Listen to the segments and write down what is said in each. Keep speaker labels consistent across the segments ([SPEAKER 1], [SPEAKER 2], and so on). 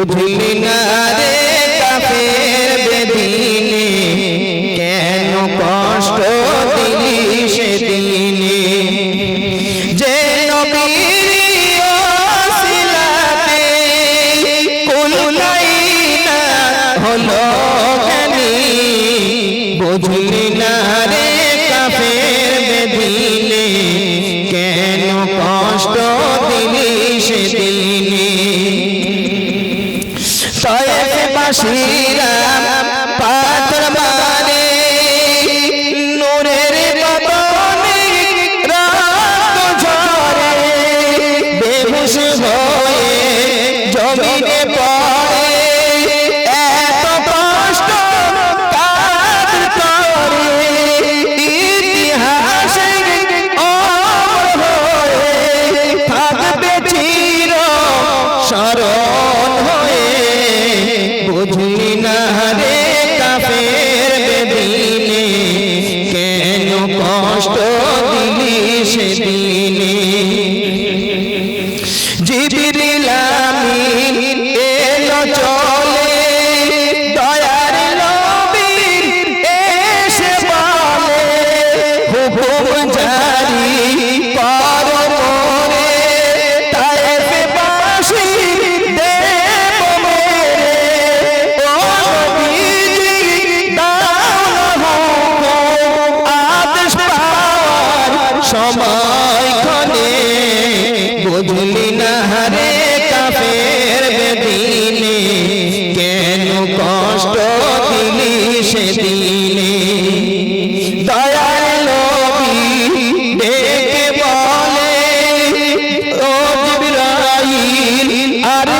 [SPEAKER 1] বুঝলি না রে কাফের বেদিনে, কেন কষ্ট দিলি সেদিনে? যে নবীর ওসিলাতে কুলাই না, হলো কেনি বুঝলি না রে কাফের বেদিনে, কেন কষ্ট বাসীরা কষ্ট দিলি দয়াল ডেকে বলে ও আর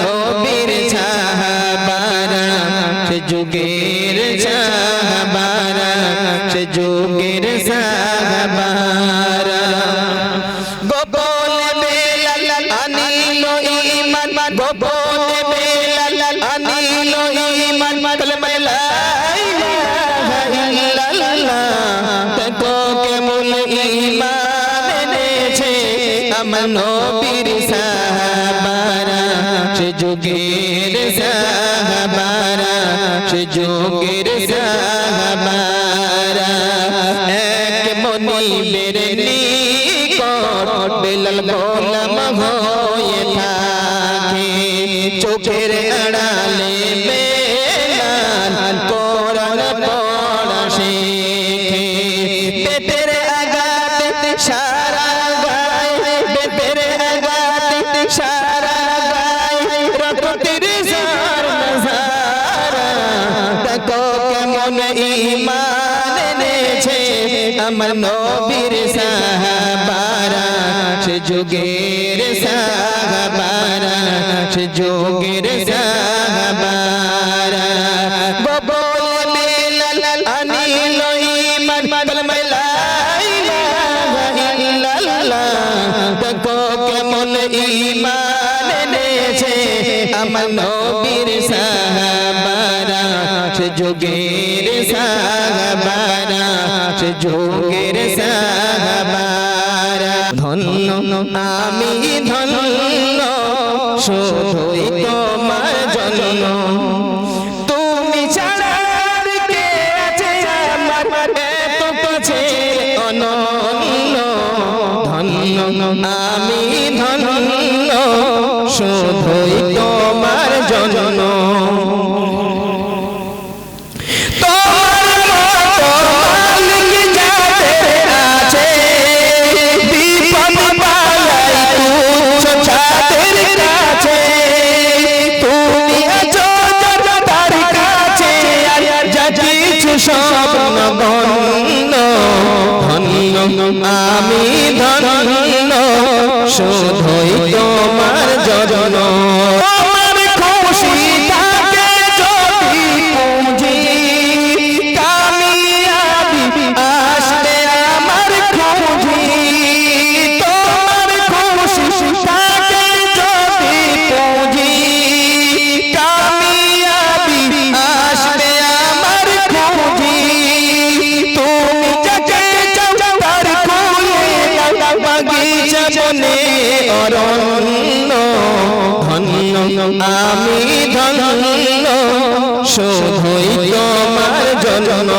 [SPEAKER 1] নবীর সাহাবারা, সে যুগের সাহাবারা, সে যুগের সাহাবারা। গোপন বেলাল আনিল ঈমান, গোপন বেলাল আনিল ঈমান। কলমা লা ইলাহা ইল্লাল্লাহ, দেখো কেমন ঈমান এনেছে। আমার নবীর সে যুগের সাহাবারা সে যুগের সাহাবারা। এক মনিবের নিকট বেলাল রক্তের সার নজারা। দেখো কেমন ঈমান এনেছে আমার নবীর সাহাবারা। সে যুগের সাহাবারা যুগের সাহাবারা। সাহাবারা যুগের সাহাবারা। ধন্য আমি ধন্য, শুধুই তোমার জন্য। তুমি ছাড়া কে আছে আমার এত কাছে? অনন্য। ধন্য আমি ধন্য আমি ধর আমি ধন্য। শুধুই তোমার জন্য।